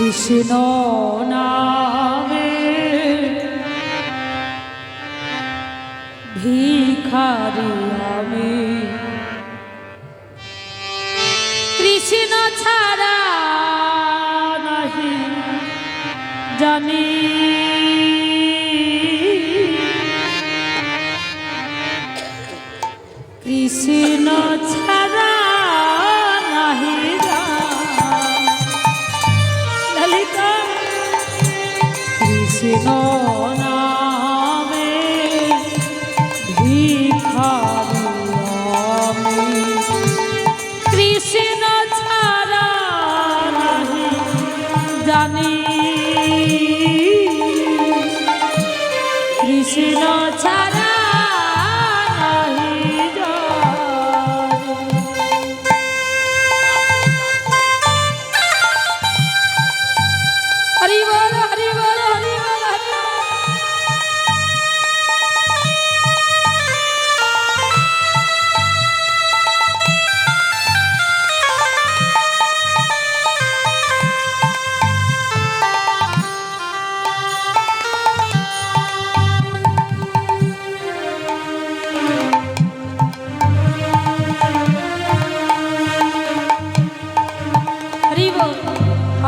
কৃষ্ণ নামে ভিখারি আমি। কৃষ্ণ ছাড়া নাহি জানি। কৃষ্ণ ছাড়া নামে ভিখারি কৃষ্ণ ছাড়া জানি। কৃষ্ণ ছাড়া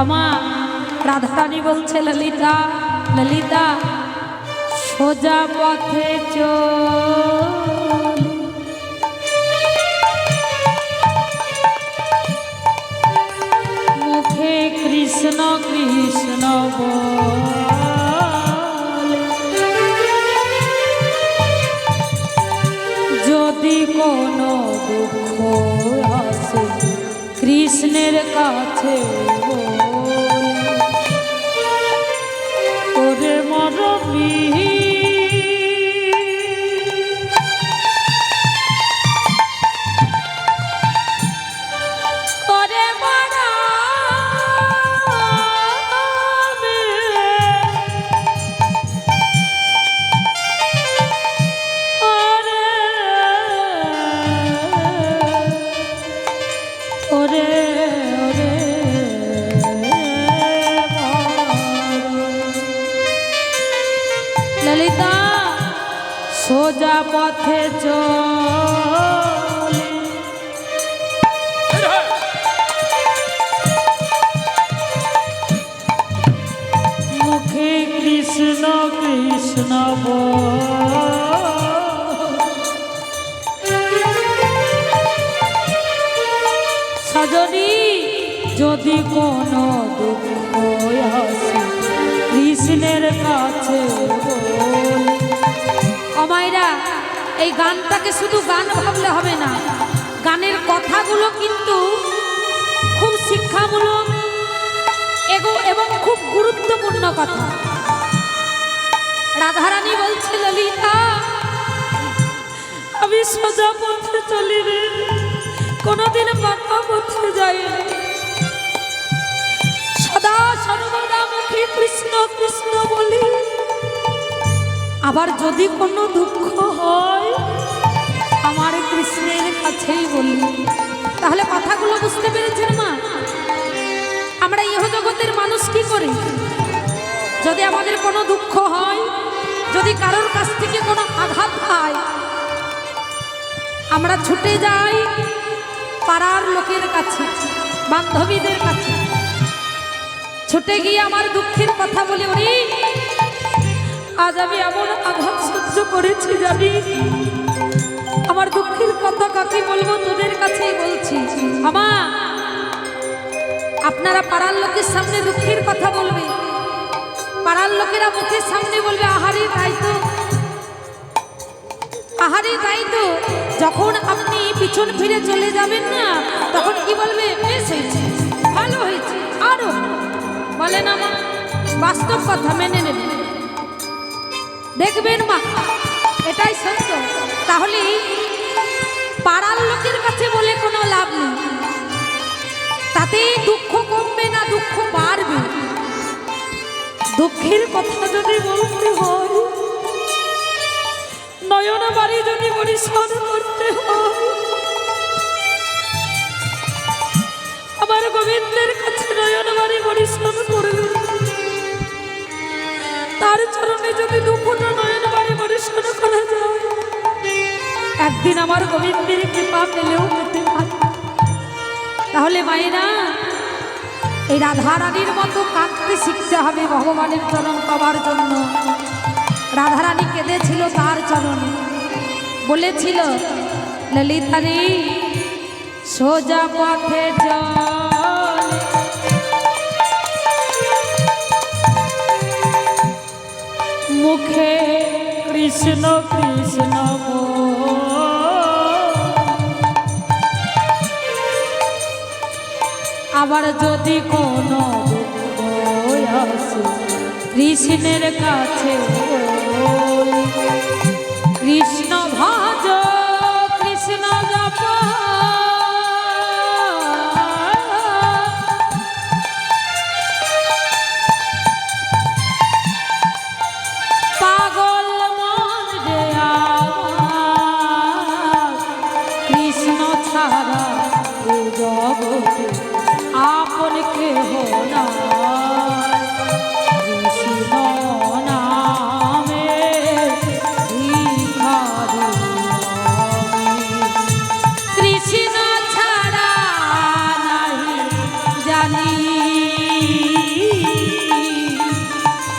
আমার রাধারানী বলছে ললিতা ললিতা, সোজা পথে চল কৃষ্ণ কৃষ্ণ যদি কোনো দুঃখ আসে কৃষ্ণের কাছে বল। You. সোজা পথে চলে মুখে কৃষ্ণ কৃষ্ণ। সজনী যদি কোনো অমায়রা, এই গানটাকে শুধু গান ভাবলে হবে না। গানের কথাগুলো কিন্তু খুব শিক্ষামূলক এবং খুব গুরুত্বপূর্ণ কথা। রাধারানী বলছে, ললিতা, আমি সোজা পথে চলি রে কোনোদিন বাঁকা পথে যাই সদা সর্বদা মুখে কৃষ্ণ কৃষ্ণ আবার যদি কোনো দুঃখ হয়, আমার কৃষ্ণের কাছেই বলি। তাহলে কথাগুলো বুঝতে পেরেছেন মা? আমরা ইহ জগতের মানুষ কি করি? যদি আমাদের কোনো দুঃখ হয়, যদি কারোর কাছ থেকে কোনো আঘাত পায় আমরা ছুটে যাই পাড়ার লোকের কাছে, বান্ধবীদের কাছে। ছুটে গিয়ে আমার দুঃখের কথা বলি ওরে আজ আমি এমন আঘাত সহ্য করেছি জানি। আমার দুঃখের কথা কাকে বলব তোদের কাছেই বলছি। আমা, আপনারা পাড়ার লোকের সামনে দুঃখের কথা বলবে। পাড়ার লোকেরা মুখের সামনে বলবে, আহারে, তাই তো। আহারে, তাই তো। যখন আপনি পিছন ফিরে চলে যাবেন না, তখন কি বলবে? বেশ হয়েছে, ভালো হয়েছে, আরও। বলেন আমার বাস্তব কথা মেনে নেবেন দেখবেন মা, এটাই সত্য। তাহলে পাড়ার লোকের কাছে বলে কোনো লাভ নেই। তাতে দুঃখ কমবে না, দুঃখ বাড়বে। দুঃখের কথা যদি বলতে হয় নয়ন বাড়ি যদি পরিশ্রম করতে হয় আমার গোবিন্দের কৃপা পেলেও পেতে পারি। তাহলে মায়েরা, এই রাধারানীর মতো কাঁদতে শিখতে হবে ভগবানের চরণ পাওয়ার জন্য। রাধারানী কেঁদেছিল তার চরণে। বলেছিল ললিতারি সোজা পথে মুখে কৃষ্ণ কৃষ্ণ। আবার যদি কোনো কৃষ্ণের কাছে। কৃষ্ণ ভজ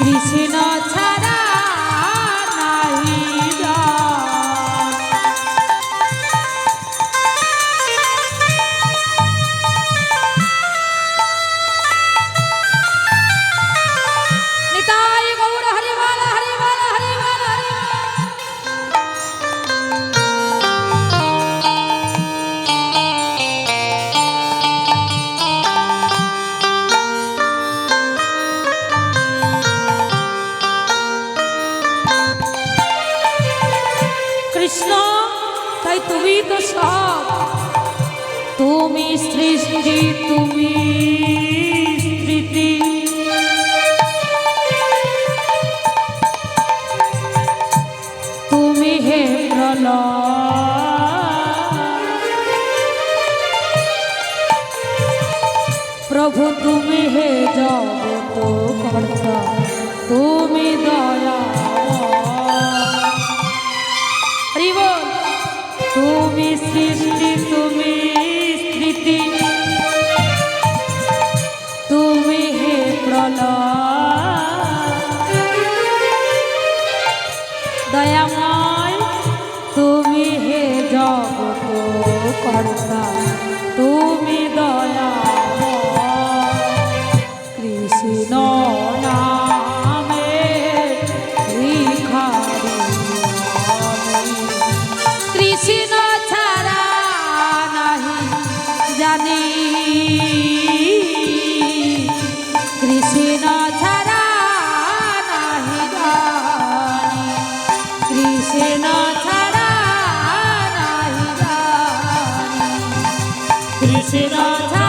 কৃষ্ণ কৃষ্ণ, তাই তুমি তো সব। তুমি সৃষ্টি, তুমি স্মৃতি। তুমি হে প্রলয়। প্রভু, তুমি হে জগত কর্তা তুমি দয়া। তুমি সৃষ্টি তুমি স্মৃতি। তুমি হে প্রলয়। দয়াময় তুমি হে জগত কর্তা। তুমি দয়াময় জানি কৃষ্ণ ছাড়া নাহি জানি কৃষ্ণ ছাড়া নাহি